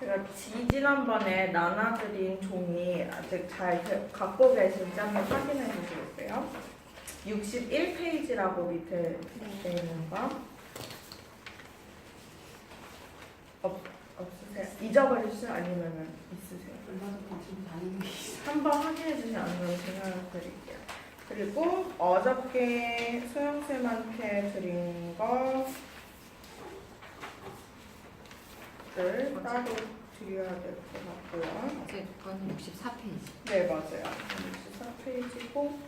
제가 지 지난번에 나눠드린 종이 아직 잘 되- 갖고 계신지 한번 확인해 주시겠어요? 61페이지라고 밑에 돼 있는 거. 없, 없으세요? 잊어버리세요? 아니면 있으세요? 한번 확인해 주시면 않으면 제가 드릴게요. 그리고 어저께 소영쌤한테 드린 거 를 따로 드려야 될 것 같고요. 어제 거는 64페이지. 네, 맞아요. 64페이지고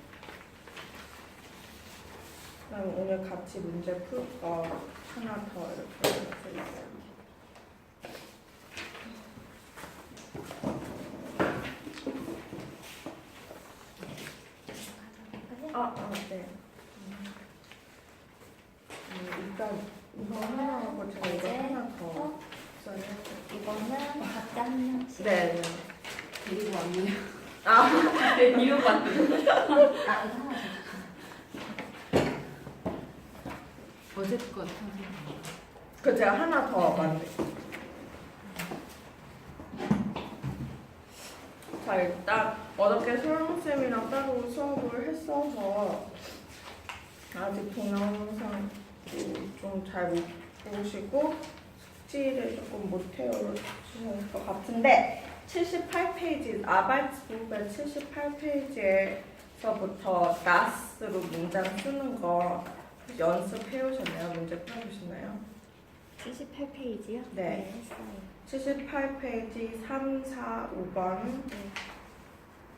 그다음 오늘 같이 문제 풀 거 하나 더 이렇게 드릴게요. 아, 아, 네. 음, 일단 이거 하나 하고 제가 이거 이제 하나 더 어? 써야 이거는 각자 한 명씩. 네, 네. 데리고 왔네요. 아, 이러고 왔네요. 아, 이거 하나 더. 어제 거 선생님. 그 제가 하나 더 만들게요. 자 일단 어저께 소영 쌤이랑 따로 수업을 했어서 아직 동영상 좀 잘 못 보시고 숙지를 조금 못 해오신 것 같은데 78페이지 아발츠북의 78페이지에서부터 나스로 문장 쓰는 거 연습해 오셨나요? 문제 풀어보셨나요? 78페이지요? 네. 했어요. 78페이지 3, 4, 5번 네.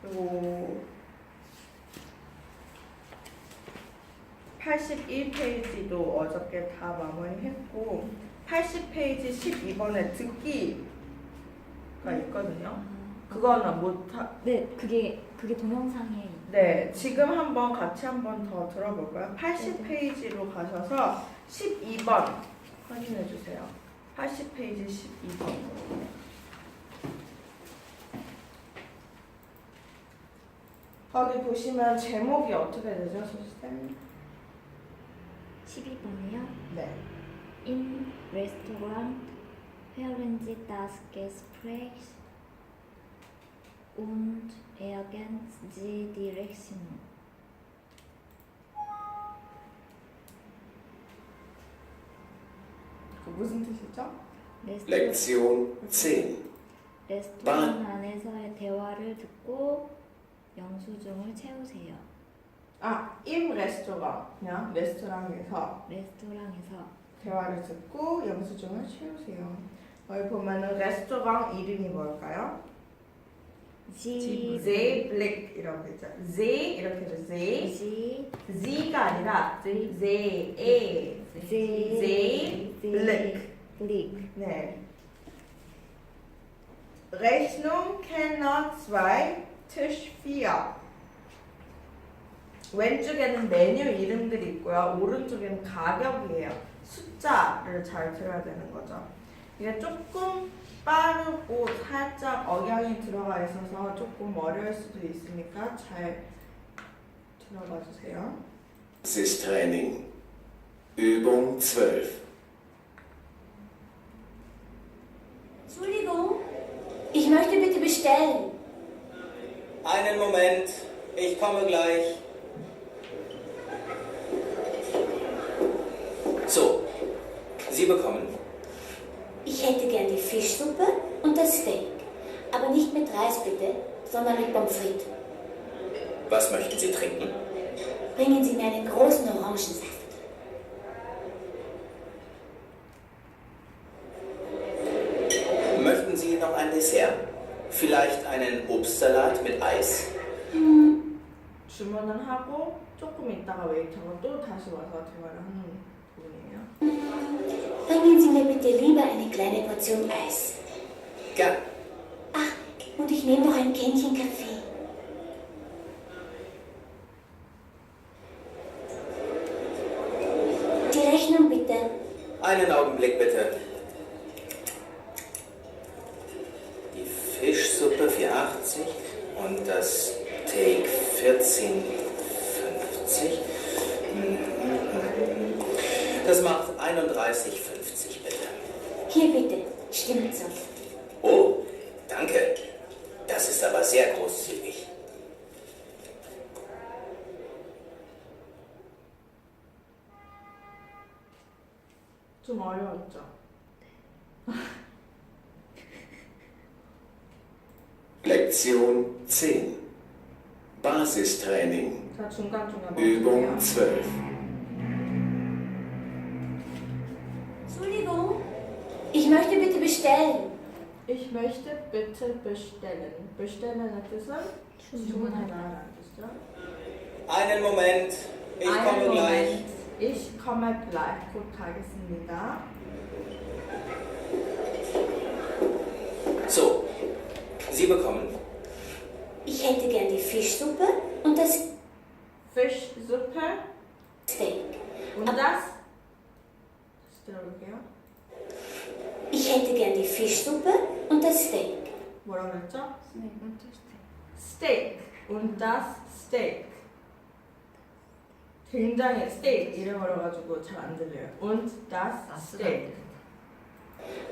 그리고 81페이지도 어저께 다 마무리했고 80페이지 12번에 듣기 가 있거든요. 그거는 못 하. 네, 그게 그게 동영상에 네, 지금 한번 같이 한번 더 들어볼까요? 80페이지로 가셔서 12번 확인해 주세요. 80페이지 12번. 거기 보시면 제목이 어떻게 되죠, 소스템? 12번이요. 네. In Restaurant hören Sie das Gespräch und ergänzen Sie die Rechnung. 그 무슨 뜻이죠? 레스토랑, Lektion 10. 레스토랑 안에서의 대화를 듣고 영수증을 채우세요. 아, in 레스토랑. 그냥 레스토랑에서 레스토랑에서 대화를 듣고 영수증을 채우세요. 여기 보면은 레스토랑 이름이 뭘까요? Sie, Z 블랙 이라고 있죠. Z 이렇게 해서 Z. Z가 아니라 Z, A. Sie, Sie, Blick. Blick. 네. Rechnung Kenner 2, Tisch 4. 왼쪽에는 메뉴 이름들이 있고요. 오른쪽에는 가격이에요. 숫자를 잘 들어야 되는 거죠. 이게 조금 빠르고 살짝 억양이 들어가 있어서 조금 어려울 수도 있으니까 잘 들어봐 주세요. Sistraining. Übung 12. Entschuldigung, ich möchte bitte bestellen. Einen Moment, ich komme gleich. So, Sie bekommen. Fischsuppe und das Steak. Aber nicht mit Reis bitte, sondern mit Pommes frites. Was möchten Sie trinken? Bringen Sie mir einen großen Orangensaft. Möchten Sie noch ein Dessert? Vielleicht einen Obstsalat mit Eis? 주문을 하고 조금 있다가 웨이터가 또 다시 와서 대화를 하는 부분이에요. Bringen Sie mir bitte lieber eine kleine Portion Eis. Gern. Ach, und ich nehme noch ein Kännchen Kaffee. Die Rechnung bitte. Einen Augenblick bitte. Basistraining. 자, 중간중간 Übung 멈출게요. 12. Entschuldigung, ich möchte bitte bestellen. Ich möchte bitte bestellen. Bestellen의 뜻은 주문하다라는 뜻이죠. Einen Moment. Ich Einen komme gleich. Moment. Ich komme gleich. 곧 가겠습니다. So, Sie bekommen Ich hätte gern die Fischsuppe und das Fischsuppe Steak. und das 들어볼게요. Ich hätte gern die Fischsuppe und das Steak. 뭐라고 했죠? 스네이크 토스트. Steak und das Steak. 굉장히 steak 이래 버려가지고 잘 안 들려요. Und das 나스가 Steak.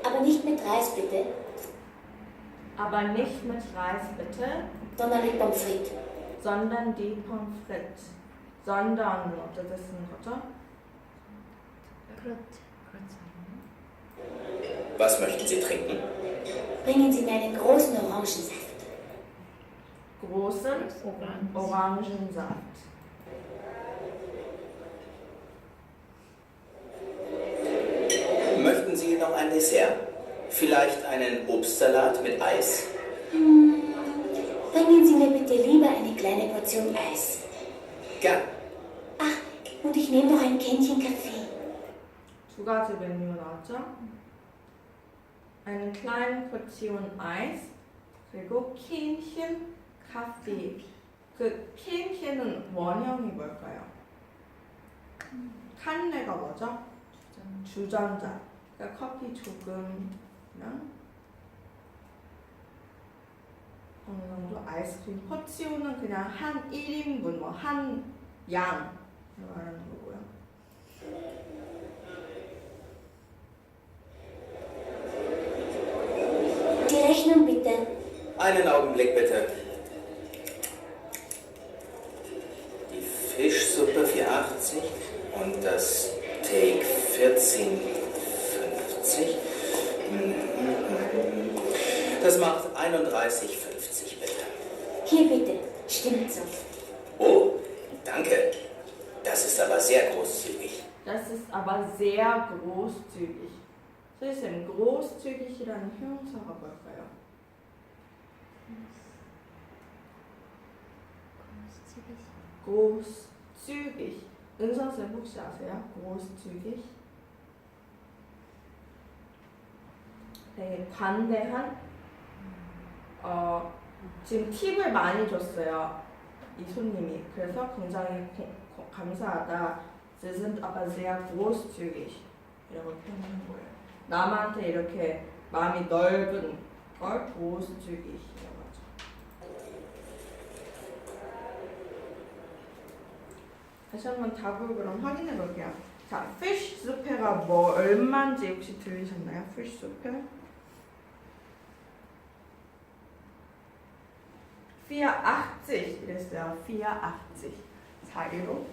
Aber nicht mit Reis bitte, Aber nicht mit Reis bitte, sondern mit Pommes frites. Sondern die Pommes frites. sondern 어떻게 쓰는 거죠? 그렇지. 그렇지 않나? Was möchten Sie trinken? Bringen Sie mir einen großen Orangensaft. großen 오렌지. Orangensaft. Möchten Sie noch ein Dessert? Vielleicht einen Obstsalat mit Eis? Bringen Sie mir bitte lieber eine kleine Portion Eis. Gern. Ach, und ich nehme noch ein Kännchen Kaffee. 두 가지 메뉴 나왔죠? Eine kleine Portion Eis 그리고 캔캔 카페. 그 캔캔은 원형이 뭘까요? 칸네가 뭐죠? 주전자. 그러니까 커피 조금이랑 어느 정도 아이스크림. 퍼치오는 그냥 한 1인분, 뭐 한 양. 말하는 거고요. Die Rechnung bitte. Einen Augenblick bitte. Die Fischsuppe 4,80 und das Steak 14,50. Das macht 31,50 bitte. Hier bitte. Stimmt so. Oh, danke. Das ist aber sehr großzügig. Das ist aber sehr großzügig. 선생님, großzügig이라는 형용사가 뭘까요? großzügig. 은선쌤 혹시 아세요? großzügig? 되게 관대한 어, 지금 팁을 많이 줬어요. 이 손님이. 그래서 굉장히 고- 고- 감사하다. Sie sind aber sehr großzügig. 이라고 표현하는 거예요. 남한테 이렇게 마음이 넓은 걸 großzügig이라고 하죠. 다시 한번 답을 그럼 확인해 볼게요. 자, fish soupe가 뭐 얼마인지 혹시 들리셨나요? fish soup? 480 이랬어요. 480. 415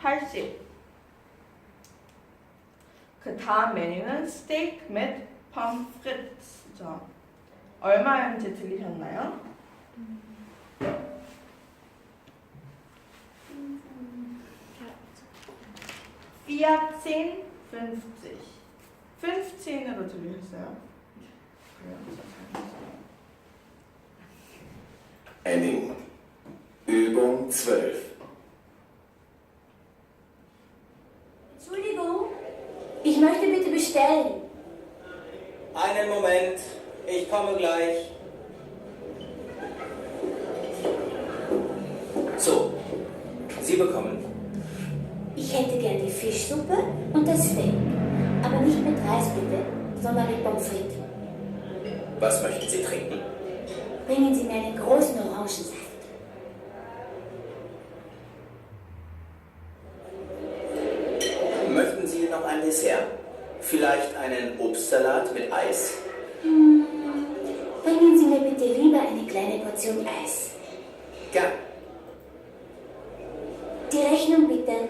80. 그 다음 메뉴는 스테이크 맷 팜프리트죠. 얼마인지 들리셨나요? vierzehn, 50. 15으로 들리셨어요? 그래요? Henning. Übung 12. Entschuldigung, ich möchte bitte bestellen. Einen Moment, ich komme gleich. So, Sie bekommen. Ich hätte gern die Fischsuppe und das Steak. Aber nicht mit Reis bitte, sondern mit Pommes frites. Was möchten Sie trinken? Bringen Sie mir einen großen Orangensaft. Möchten Sie noch ein Dessert? Vielleicht einen Obstsalat mit Eis? Hm, bringen Sie mir bitte lieber eine kleine Portion Eis. Gern. Die Rechnung bitte.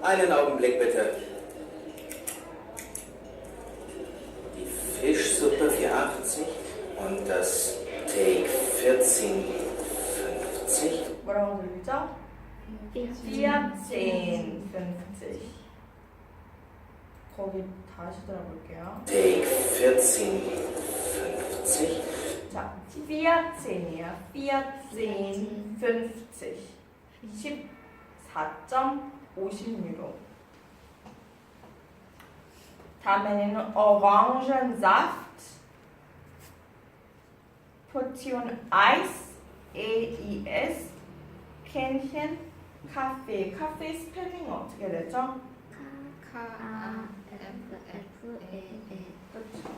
Einen Augenblick bitte. 14, 50. 거기 다시 들어볼게요. Steak 14,50. 자, 14이에요. 14, 50. 14.50유로. 다음에는 Orangensaft, Portion Eis, AES, 캔캔, 카페. 카페 스펠링 어떻게 되죠? 아 F F A A 그렇죠.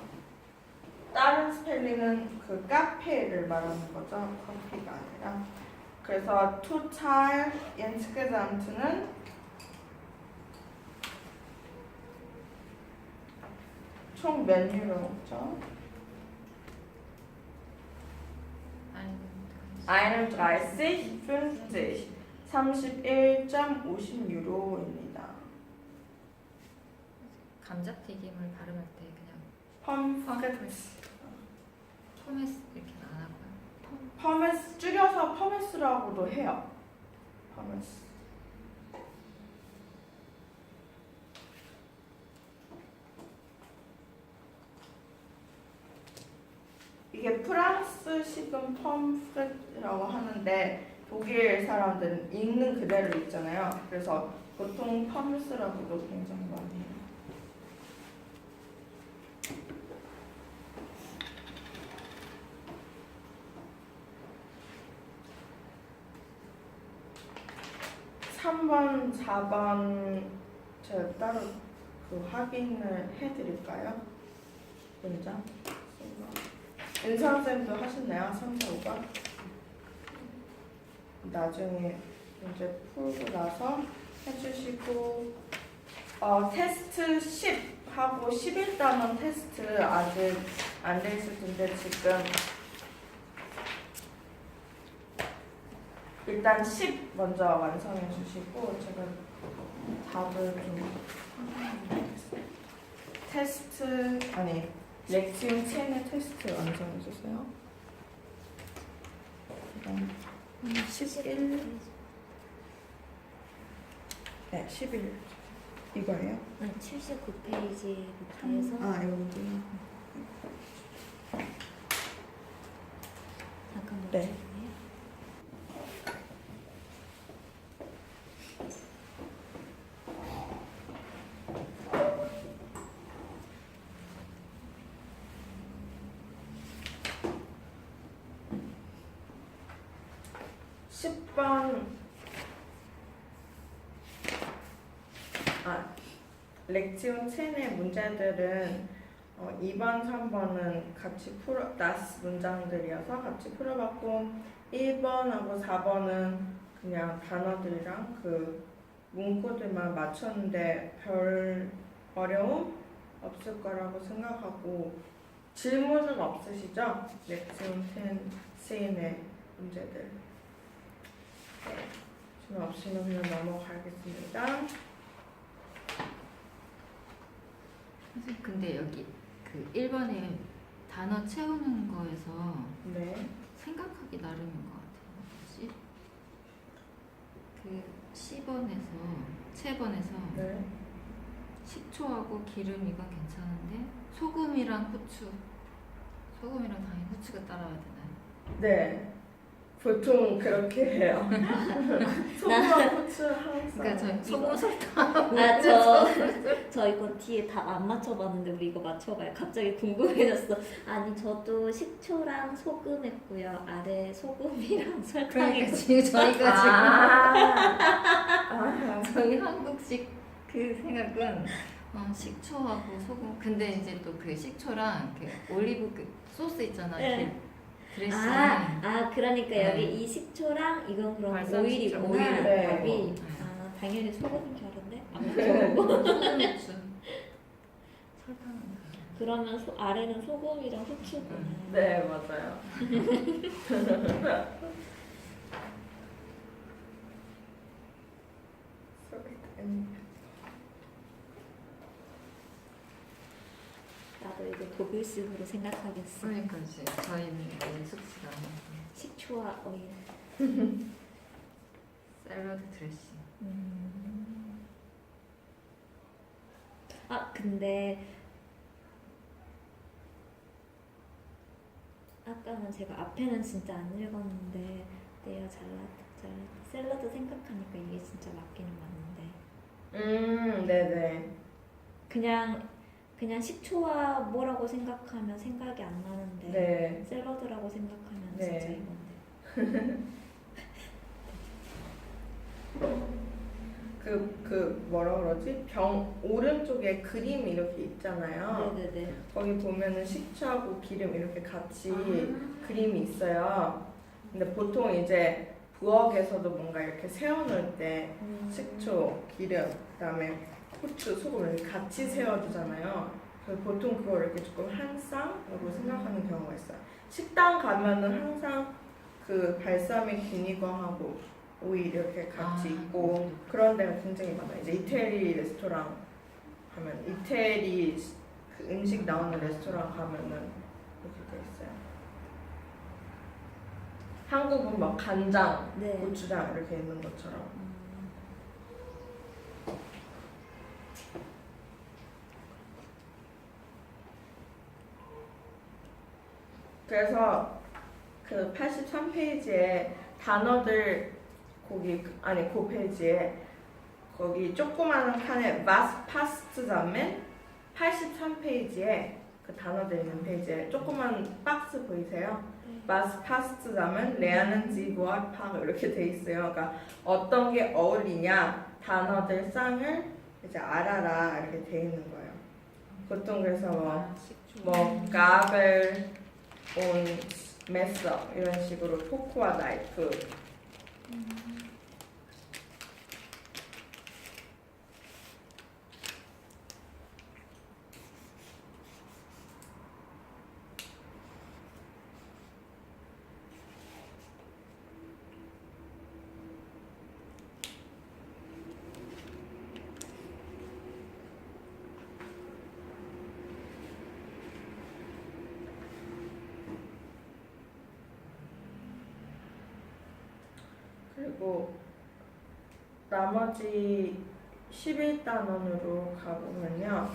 다른 스펠링은 그 카페를 말하는 거죠. 커피가 아니라. 그래서 total insgesamt는 총 몇 유로죠? 31, 50, 31.50유로입니다. 감자튀김을 발음할 때 그냥 펌프레스. 포메스 이렇게 안 하고요. 퍼메스 줄여서 퍼메스라고도 해요. 퍼메스. 이게 프랑스식은 펌프레라고 하는데 독일 사람들은 읽는 그대로 읽잖아요. 그래서 보통 펌스라고도 굉장히 많이 해요. 삼번사번 제가 따로 그 확인을 해드릴까요? 문장? 은상 쌤도 하셨나요? 3, 4, 5번? 나중에 이제 풀고 나서 해주시고 어, 테스트 10 하고 11단원 테스트 아직 안 돼 있을 텐데 지금 일단 10 먼저 완성해 주시고 제가 답을 좀 테스트 아니 렉지움 10의 테스트 완성해 주세요. 그다음 11 네, 11 이거예요? 아 79페이지부터 해서 아, 여기요. 잠깐 네. 멈춰주세요. 십번 아, 렉지온 10의 문제들은 어, 2번, 3번은 같이 풀어, 나스 문장들이어서 같이 풀어봤고 1번하고 4번은 그냥 단어들이랑 그 문구들만 맞췄는데 별 어려움 없을 거라고 생각하고 질문은 없으시죠? 렉지온 10, 10의 문제들 네, 질문 없으면 그냥 넘어가겠습니다. 선생님 근데 여기 그 1번에 단어 채우는 거에서 네. 생각하기 나름인 것 같아요. 혹시 그 10번에서 채번에서 네. 식초하고 기름 이건 괜찮은데 소금이랑 후추 소금이랑 당연히 후추가 따라와야 되나요? 네. 보통 그렇게 해요. 소금과 후추 항상. 그러니까 저 소금 설탕 아저 저 이거 뒤에 다 안 맞춰봤는데 우리 이거 맞춰봐요. 갑자기 궁금해졌어. 아니 저도 식초랑 소금 했고요. 아래 소금이랑 설탕 그러니까 했고 지금 저희가 아, 지금 저희 한국식 그 생각은 어, 식초하고 소금 근데 이제 또 그 식초랑 그 올리브 그 소스 있잖아 네. 그 드레싱 아, 아 그러니까 네. 여기 이 식초랑 이건 그럼 오일이구나. 식초, 오일. 네. 네. 아 당연히 소금인 줄 알았네. 아, 소금 설탕은 그 그러면 소, 아래는 소금이랑 후추구나. 네, 맞아요. 나도 이제 독일식으로 생각하겠어. 그러니까 이제 저희는 연습시간 식초와 오일. 샐러드 드레싱. 음. 아 근데 아까는 제가 앞에는 진짜 안 읽었는데 내가 잘랐다 잘랐다 샐러드 생각하니까 이게 진짜 맞기는 맞는데 음, 네네. 그냥 그냥 식초와 뭐라고 생각하면 생각이 안 나는데 네. 샐러드라고 생각하면 네. 진짜 이건데 그, 그, 뭐라 그러지? 병, 오른쪽에 그림 이렇게 있잖아요. 네네네 거기 보면은 식초하고 기름 이렇게 같이 아. 그림이 있어요. 근데 보통 이제 부엌에서도 뭔가 이렇게 세워놓을 때 음. 식초, 기름, 그다음에 후추, 소금 이렇게 같이 세워두잖아요. 그래서 보통 그걸 이렇게 조금 한 쌍으로 생각하는 경우가 있어요. 식당 가면은 항상 그 발사믹 비니거하고 오일 이렇게 같이 아, 있고 그런 데가 굉장히 많아요. 이제 이태리 레스토랑 가면 이태리 그 음식 나오는 레스토랑 가면은 이렇게 돼 있어요. 한국은 막 간장, 네. 고추장 이렇게 있는 것처럼. 그래서 그 83페이지에 단어들 거기 아니 그 페이지에 거기 조그마한 칸에 was past zusammen 83페이지에 그 단어들 있는 페이지에 조그만 박스 보이세요? was past zusammen lernen Sie Wortpaare 이렇게 돼 있어요. 그러니까 어떤 게 어울리냐 단어들 쌍을 이제 알아라 이렇게 돼 있는 거예요. 보통 그래서 뭐 아. 뭐가 벨온 메서 이런 식으로 포크와 나이프 그리고 나머지 11단원으로 가보면요.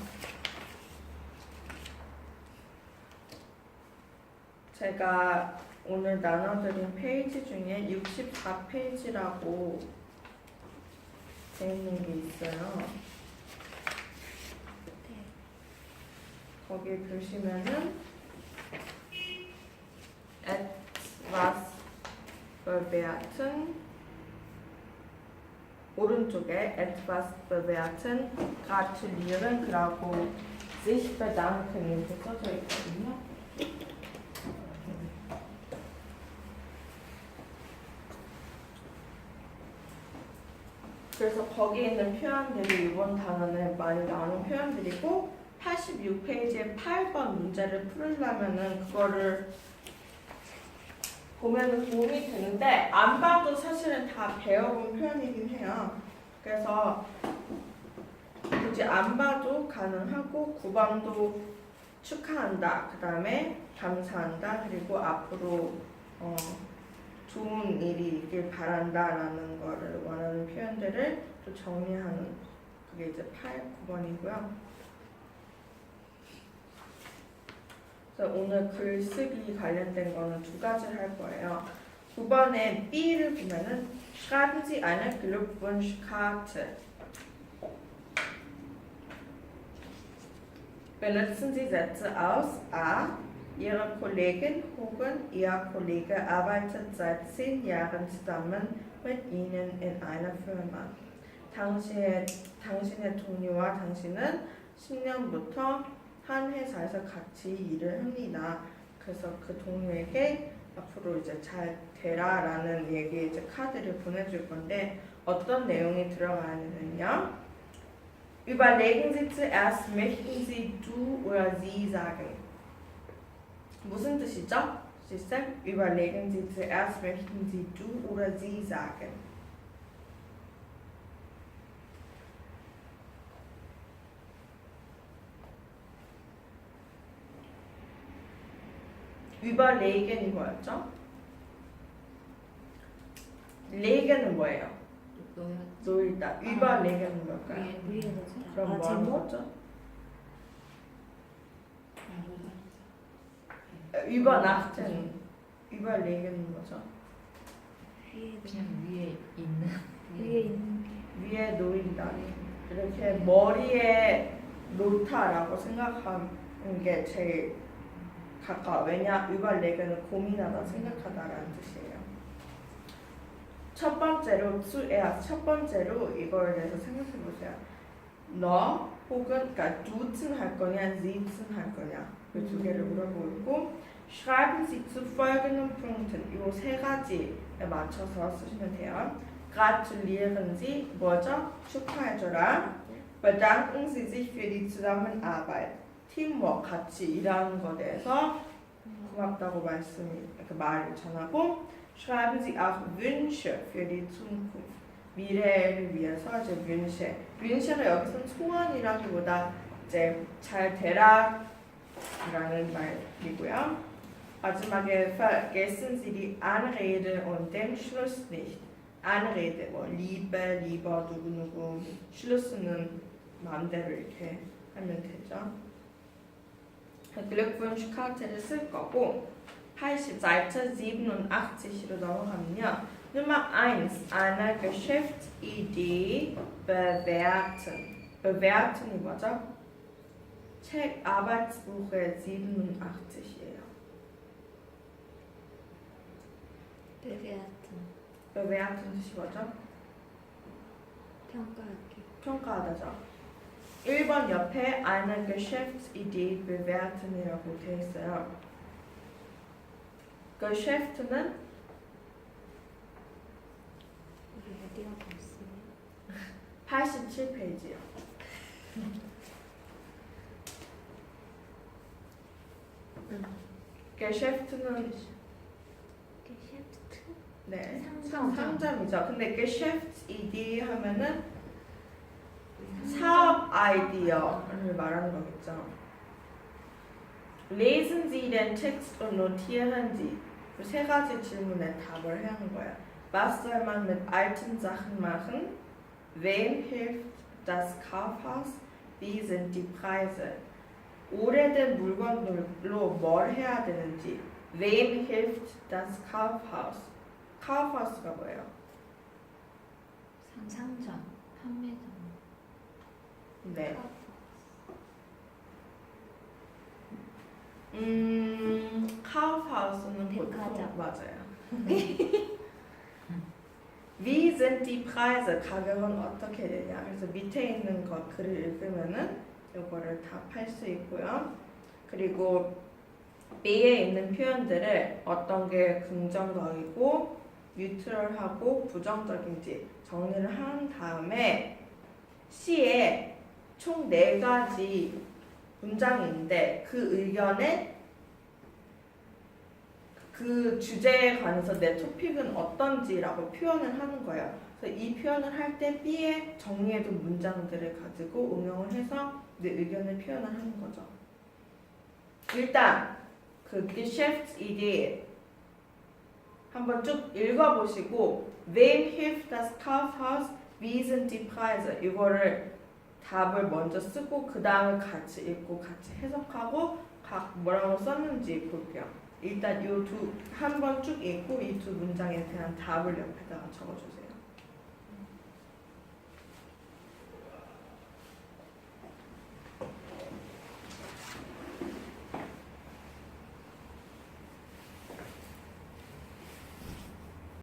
제가 오늘 나눠드린 페이지 중에 64페이지라고 돼 있는 게 있어요. 거기 보시면은 etwas bewerten 오른쪽에 etwas bewerten gratulieren 그라고 sich bedanken 이렇게 써져 있거든요. 그래서 거기 있는 표현들이 이번 단어는 많이 나오는 표현들이고 86페이지에 8번 문제를 풀으려면은 그거를 보면은 도움이 되는데 안 봐도 사실은 다 배워본 표현이긴 해요. 그래서 굳이 안 봐도 가능하고 9번도 축하한다. 그 다음에 감사한다. 그리고 앞으로 어, 좋은 일이 있길 바란다라는 거를 원하는 표현들을 또 정리하는 그게 이제 8, 9번이고요. 그래서 오늘 글쓰기 관련된 거는 두 가지를 할 거예요. 9번에 B를 보면은 Sie eine Glückwunschkarte. Benutzen Sie Sätze aus A. Ihre Kollegin 혹은 Ihr Kollege arbeitet seit zehn Jahren zusammen mit Ihnen in einer Firma. 당신의, 당신의 동료와 당신은 10년부터 한 회사에서 같이 일을 합니다. 그래서 그 동료에게 앞으로 이제 잘 되라라는 얘기 이제 카드를 보내줄 건데 어떤 내용이 되느냐? Überlegen Sie zuerst, möchten Sie du oder sie sagen. 무슨 뜻이죠? 시스템? Überlegen Sie zuerst, möchten Sie du oder sie sagen. Überlegen이 뭐였죠? 레겐은 뭐예요? 놀다. überlegen은 뭘까요? 위에 위에 놓자. 그럼 아, 뭐 하는 제목? 거죠? übernachten. überlegen은 뭐죠? 위에 그냥 위에 있는 위에 있는 게 위에 놓인다. 이렇게 머리에 놓다라고 생각하는 게 제일 가까워. 왜냐? überlegen은 고민하다, 생각하다라는 뜻이에요. 첫 번째로 zuerst 첫 번째로 이거에 대해서 생각해 보세요. 너 혹은 그러니까 duzen 할 거냐, siezen 할 거냐 그 두 개를 물어보고 있고 schreiben Sie zu folgenden Punkten 이세 가지에 맞춰서 쓰시면 돼요. gratulieren Sie 뭐죠? 축하해줘라. bedanken Sie sich für die Zusammenarbeit 팀워크 같이 일하는 것에 대해서 고맙다고 말씀 그 말을 전하고 schreiben Sie auch Wünsche für die Zukunft 미래를 위해서 이제 Wünsche Wünsche가 여기서는 소원이라기보다 이제 잘 되라 라는 말이고요 마지막에 vergessen Sie die Anrede und den Schluss nicht Anrede 뭐 Liebe, lieber 누구누구 Schluss는 마음대로 이렇게 하면 되죠 Glückwunsch 카드를 쓸 거고 80 Seite 87으로 넘어가면요. Nummer 1. Eine Geschäftsidee bewerten. bewerten이 뭐죠? 책 Arbeitsbuche 87이에요. 베베아트 bewerten 뜻이 뭐죠? 평가하기. 평가하다죠. 1번 옆에 eine Geschäftsidee bewerten이라고 되어 있어요. Geschäft는 우리 어디가 없어요? 87페이지요. Geschäft는 게셰프트? 네 상점. 상점이죠. 근데 Geschäftsidee 하면은 사업 아이디어를 말하는 거겠죠. Lesen Sie den Text und notieren Sie. 그세 가지 질문에 답을 해야 하는 거야. Was soll man mit alten Sachen machen? Wem hilft das Kaufhaus? Wie sind die Preise? 오래된 물건들로 뭘 해야 되는지. Wem hilft das Kaufhaus? Kaufhaus가 뭐예요? 상- 상점 판매점 네. 음, 카우하우스는 백화점. 맞아요. Wie sind die Preise? 가격은 어떻게 되냐? 그래서 밑에 있는 것 글을 읽으면은 이거를 답할 수 있고요. 그리고 B에 있는 표현들을 어떤 게 긍정적이고 뉴트럴하고 부정적인지 정리를 한 다음에 C에 총 네 가지 문장이 있는데 그 의견에 그 주제에 관해서 내 토픽은 어떤지라고 표현을 하는 거예요. 그래서 이 표현을 할 때 B에 정리해둔 문장들을 가지고 응용을 해서 내 의견을 표현을 하는 거죠. 일단 그 Geschäftsidee 한번 쭉 읽어보시고 Wem hilft das Kaufhaus? Wie sind die Preise? 이거를 답을 먼저 쓰고 그 다음에 같이 읽고 같이 해석하고 각 뭐라고 썼는지 볼게요. 일단 이두한 번 쭉 읽고 이 두 문장에 대한 답을 옆에다가 적어주세요.